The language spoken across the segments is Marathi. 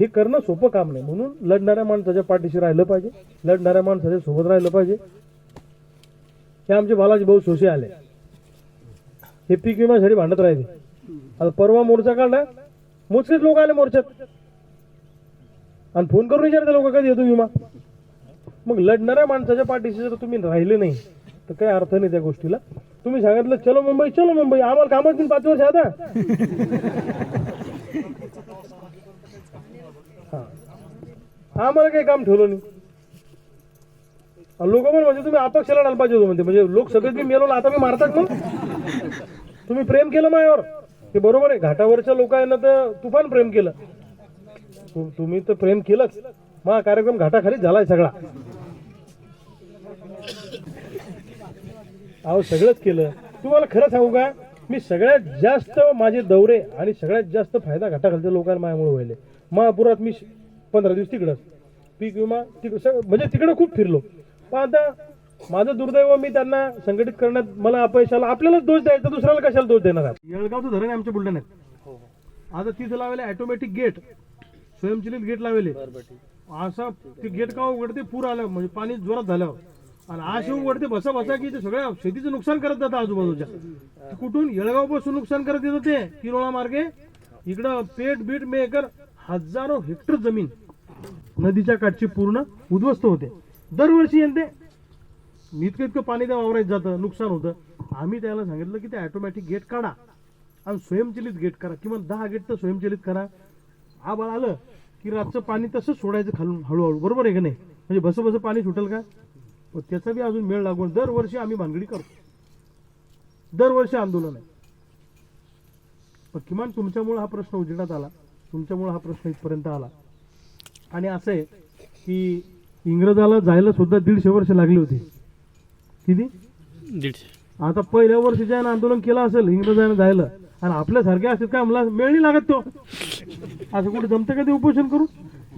हे करणं सोपं काम नाही. म्हणून लढणाऱ्या माणसाच्या पाठीशी राहिलं पाहिजे. लढणाऱ्या माणसाच्या सोबत राहिलं पाहिजे. हे आमचे बालाजी भाऊ सोशे आले. हे पीक विम्यासाठी भांडत राहिले. आता परवा मोर्चा काढला. मोजकेच लोक आले मोर्चात. आणि फोन करून विचारते लोक कधी येतो विमा? मग लढणाऱ्या माणसाच्या पाठीशी जर तुम्ही राहिले नाही तर काही अर्थ नाही त्या गोष्टीला. तुम्ही सांगितलं चलो मुंबई चलो मुंबई. आम्हाला कामच नाही पाच वर्ष आता. हा. आम्हाला काही काम ठेवलं नाही. लोक पण म्हणजे तुम्ही अपक्ष लढायला पाहिजे होतो म्हणते. म्हणजे लोक सगळे मी मेलो आता मी मारतात मग? तुम्ही प्रेम केलं मायावर? ते बरोबर आहे. घाटावरच्या लोकांना तर तुफान प्रेम केलं. तुम्ही तर प्रेम केलंच. मग कार्यक्रम घाटाखाली झालाय सगळा. अहो सगळंच केलं. तुम्हाला खरं सांगू का? मी सगळ्यात जास्त माझे दौरे आणि सगळ्यात जास्त फायदा घाटाखालच्या लोकांना माझ्यामुळे व्हायले. महापुरात मी पंधरा दिवस तिकडंच पीक विमा तिकडं सग- म्हणजे तिकडं खूप फिरलो. पण आता माझं दुर्दैव मी त्यांना संघटित करण्यात मला अपयश आलं. आपल्यालाच दोष द्यायचा दुसऱ्याला कशाला दोष देणार आहे येळगावचं धरण आहे आमच्या बुलढाण्यात. आता तिथं लावले ऑटोमॅटिक गेट स्वयंचलित गेट लावले. असा ते गेट का उघडते? पूर आलं. म्हणजे पाणी जोरात झाल्यावर. आणि असे उघडते बसा बसा की ते सगळ्या शेतीचं नुकसान करत जातं आजूबाजूच्या. कुठून येळगावपासून नुकसान करत येत होते किरोळा मार्गे. इकडं पेट बीट मेकर हजारो हेक्टर जमीन नदीच्या काठची पूर्ण उद्ध्वस्त होते. दरवर्षी येते. इतकं इतकं पाणी त्या वावरात जातं नुकसान होतं. आम्ही त्याला सांगितलं की ते ऑटोमॅटिक गेट काढा. आणि स्वयंचलित गेट करा. किंवा दहा गेट तर स्वयंचलित करा. आबाळ आलं की रातचं पाणी तसंच सोडायचं खालून हळूहळू. बरोबर आहे का नाही? म्हणजे बसं बसं पाणी सुटेल का? पण त्याचा बी अजून मेळ लागून दरवर्षी आम्ही भानगडी करतो. दरवर्षी आंदोलन आहे. पण किमान तुमच्यामुळे हा प्रश्न उजेडात आला तुमच्यामुळे हा प्रश्न इथपर्यंत आला. आणि असं आहे की इंग्रजाला जायला सुद्धा दीडशे वर्ष लागली होती. किती? दीडशे. आता पहिल्या वर्षी ज्यानं आंदोलन केलं असेल इंग्रजांना जायला. आणि आपल्यासारखे असतात का मला मेळ नाही लागत तो. असं कुठे जमतं का ते उपोषण करू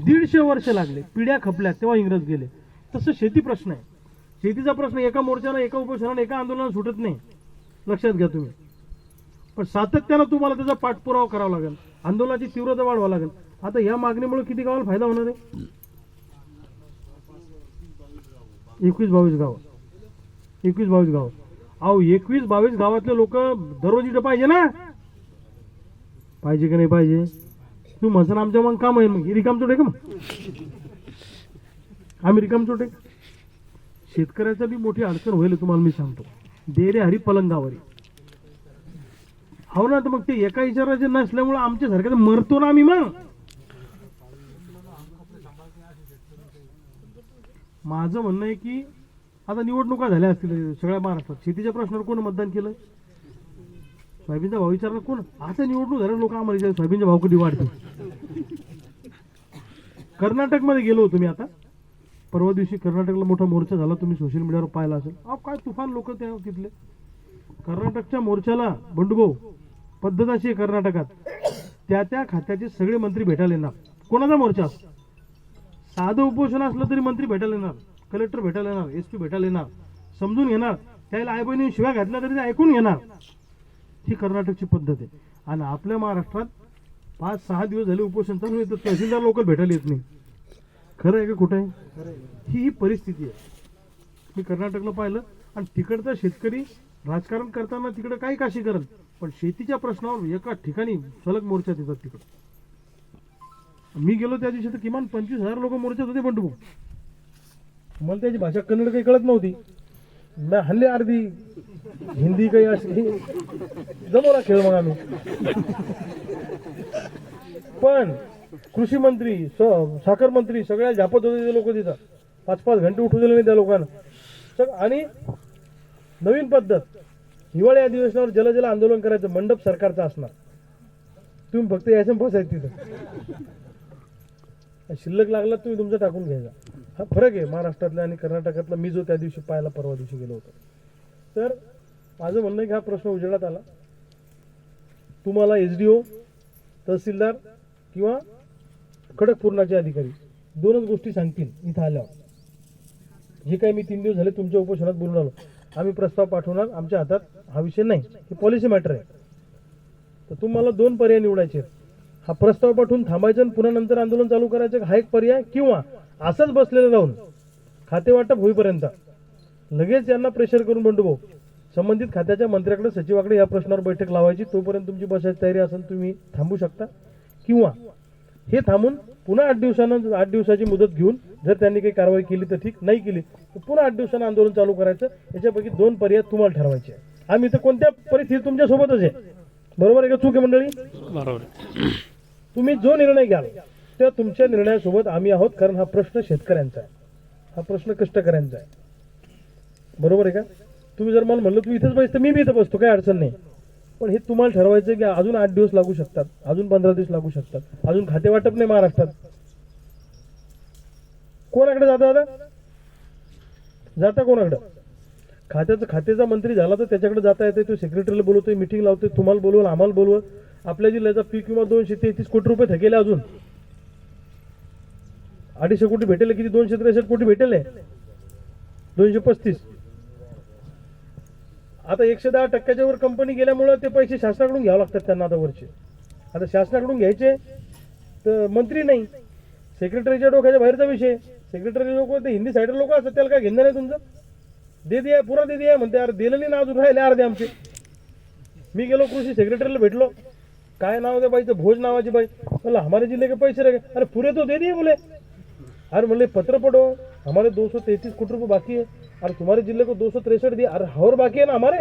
दीडशे वर्ष लागले. पिढ्या खपल्या तेव्हा इंग्रज गेले. तसं शेती प्रश्न आहे. शेतीचा प्रश्न एका मोर्चाला एका उपोषणाला एका आंदोलनाला सुटत नाही. लक्षात घ्या तुम्ही. पण सातत्यानं तुम्हाला त्याचा पाठपुरावा करावा लागेल. आंदोलनाची तीव्रता वाढवावं लागेल. आता या मागणीमुळे किती गावाला फायदा होणार आहे? एकवीस बावीस गाव. एकवीस बावीस गाव. अहो एकवीस बावीस गावातले लोक दररोज इथं पाहिजे ना? पाहिजे का नाही पाहिजे? तू म्हणसान आमच्या मग काम आहे मग. रिकाम रिकामचोट आहे का मग? आम्ही रिकामचोट आहे. शेतकऱ्याचा बी मोठी अडचण होईल तुम्हाला मी सांगतो. देरे हरी पलंगावरी. हो ना तर मग ते एका विचाराचे नसल्यामुळे आमच्या सारख्या मरतो ना आम्ही मग. माझं म्हणणं आहे की आता निवडणुका झाल्या असतील सगळ्या महाराष्ट्रात. शेतीच्या प्रश्नावर कोण मतदान केलं? सोयाबीनचा भाव विचारला कोण? आता निवडणूक झाल्या लोक आम्हाला विचारतात, सोयाबीनचा भाव कधी वाढतो कर्नाटकमध्ये गेलो होतो मी आता. परवा दिवशी कर्नाटकला मोठा मोर्चा झाला तुम्ही सोशल मीडियावर पाहिला असेल. अहो काय तुफान लोक त्या तिथले? कर्नाटकच्या मोर्चाला बंडूभाऊ पद्धत अशी आहे कर्नाटकात. त्या त्या खात्याचे सगळे मंत्री भेटायला येणार. कोणाचा मोर्चा? असतो साधं उपोषण असलं तरी मंत्री भेटायला येणार. कलेक्टर भेटायला येणार एस पी भेटायला येणार. समजून घेणार. त्याला आई बहिणी शिव्या घातल्या तरी ते ऐकून घेणार. ही कर्नाटकची पद्धत आहे. आणि आपल्या महाराष्ट्रात पाच सहा दिवस झाले उपोषण चालू येतं तर तहसीलदार लोकल भेटायला येत नाही. खरं आहे का खोटं आहे? ही ही परिस्थिती आहे. मी कर्नाटकला पाहिलं आणि तिकडचा शेतकरी राजकारण करताना तिकडे काही काशी करत पण शेतीच्या प्रश्नावर एका ठिकाणी सलग मोर्चा देतात तिकडं. मी गेलो त्या दिवशी तर किमान पंचवीस हजार लोक मोर्चात होते बंडू. मला त्याची भाषा कन्नड काही कळत नव्हती. मी हल्ली अर्धी हिंदी काही अशी जमवला खेळ मग आम्ही. पण कृषी मंत्री स- साखर मंत्री सगळ्या झापत होते ते लोक तिथं. पाच पाच घंटे उठू दिले नाही त्या लोकांना. तर आणि नवीन पद्धत. हिवाळी अधिवेशनावर जलजल आंदोलन करायचं मंडप सरकारचा असणार. तुम्ही फक्त यायचं आणि बसायचं तिथं. शिल्लक लागला तुम्ही तुमचा टाकून घ्यायचा. हा फरक आहे. महाराष्ट्रातला आणि कर्नाटकातला मी जो त्या दिवशी पाहायला परवा दिवशी गेलो होतो. तर माझं म्हणणं आहे की हा प्रश्न उजेडात आला. तुम्हाला एस डी ओ तहसीलदार किंवा खडकपूर्णाचे अधिकारी. दोनच गोष्टी सांगतील इथं आल्यावर. जे काही मी तीन दिवस झाले तुमच्या उपोषणात बोलून आलो. आम्ही प्रस्ताव पाठवणार आमच्या हातात हा विषय नाही. हे पॉलिसी मॅटर आहे. तर तुम्हाला दोन पर्याय निवडायचे हा प्रस्ताव पाठवून थांबायचं आणि पुन्हा नंतर आंदोलन चालू करायचं हा एक पर्याय किंवा असंच बसलेलं राहून खाते वाटप होईपर्यंत लगेच यांना प्रेशर करून बंडू भाऊ. संबंधित खात्याच्या मंत्र्याकडे सचिवाकडे या प्रश्नावर बैठक लावायची. तोपर्यंत तुमची बसायची तयारी असेल तुम्ही थांबू शकता. किंवा हे थांबून पुन्हा आठ दिवसानं आठ दिवसाची मुदत घेऊन जर त्यांनी काही कारवाई केली तर ठीक नाही केली तर पुन्हा आठ दिवसानं आंदोलन चालू करायचं. याच्यापैकी दोन पर्याय तुम्हाला ठरवायचे आहे. आम्ही तर कोणत्या परिस्थितीत तुमच्या सोबतच आहे? बरोबर आहे का चूक आहे मंडळी? बरोबर. तुम्ही जो निर्णय घ्याल त्या तुमच्या निर्णयासोबत आम्ही आहोत कारण हा प्रश्न शेतकऱ्यांचा आहे. हा प्रश्न कष्टकऱ्यांचा आहे. बरोबर आहे का? तुम्ही जर मला म्हणलं तुम्ही इथेच बसतं मी बी इथं बसतो काही अडचण नाही. पण हे तुम्हाला ठरवायचं की अजून आठ दिवस लागू शकतात अजून पंधरा दिवस लागू शकतात अजून खाते वाटप नाही महाराष्ट्रात. कोणाकडे जाता आता जाता कोणाकडे? खात्याचं खात्याचा मंत्री झाला तर त्याच्याकडे जाता येते तो सेक्रेटरीला बोलवतोय मिटिंग लावतोय तुम्हाला बोलवल आम्हाला बोलवल. आपल्या जिल्ह्याचा पीक विमा दोनशे तेहतीस कोटी रुपये थकेले अजून. अडीचशे कोटी भेटेल किती? दोनशे त्रेसष्ट कोटी भेटेल. दोनशे पस्तीस. आता एकशे दहा टक्क्याच्या वर कंपनी गेल्यामुळं ते पैसे शासनाकडून घ्यावं लागतात त्यांना आता वरचे. आता शासनाकडून घ्यायचे तर मंत्री नाही. सेक्रेटरीच्या डोक्याच्या बाहेरचा विषय. सेक्रेटरी लोक ते हिंदी साईडर लोक असतात त्याला काय घेणं नाही तुमचं? दे दिया पुरा दे दिया म्हणते अरे दिलं नाही ना अजून राहिले अर्धे आमचे. मी गेलो कृषी सेक्रेटरीला भेटलो. काय नाव त्या बाईचं? भोज नावाची बाई. म्हणलं हमारे जिले के पैसे रह अरे पुरे तो दे दिए बोले. अरे म्हणले पत्र पडो हमारे दो सौ तेहतीस कोटी रुपये बाकी आहे अरे तुम्हारे जिले को दो सौ त्रेसष्ट दिया। अरे और बाकी आहे ना हमारे?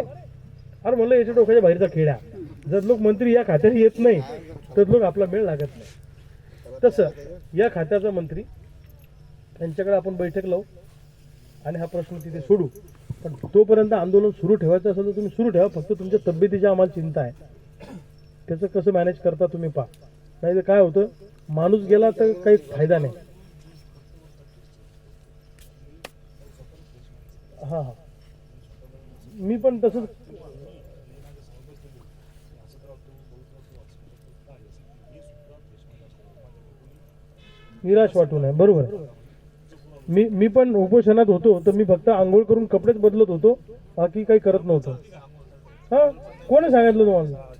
अरे म्हणलं याच्या डोक्याच्या बाहेरचा खेळ जर लोक मंत्री या खात्यात येत नाही तर लोक आपला मेळ लागत नाही. तसं या खात्याचा मंत्री त्यांच्याकडे आपण बैठक लावू आणि हा प्रश्न तिथे सोडू. पण तोपर्यंत आंदोलन सुरू ठेवायचं असेल तर तुम्ही सुरू ठेवा. फक्त तुमच्या तब्येतीची आम्हाला चिंता आहे. त्याचं कसं मॅनेज करता तुम्ही पहा. नाही तर काय होतं? माणूस गेला तर काही फायदा नाही. हा. हा मी पण तसंच निराश वाटू नये. बरोबर. मी मी पण उपोषणात होतो तर मी फक्त आंघोळ करून कपडेच बदलत होतो बाकी काही करत नव्हतो. हा? कोणी सांगितलं तुम्हाला?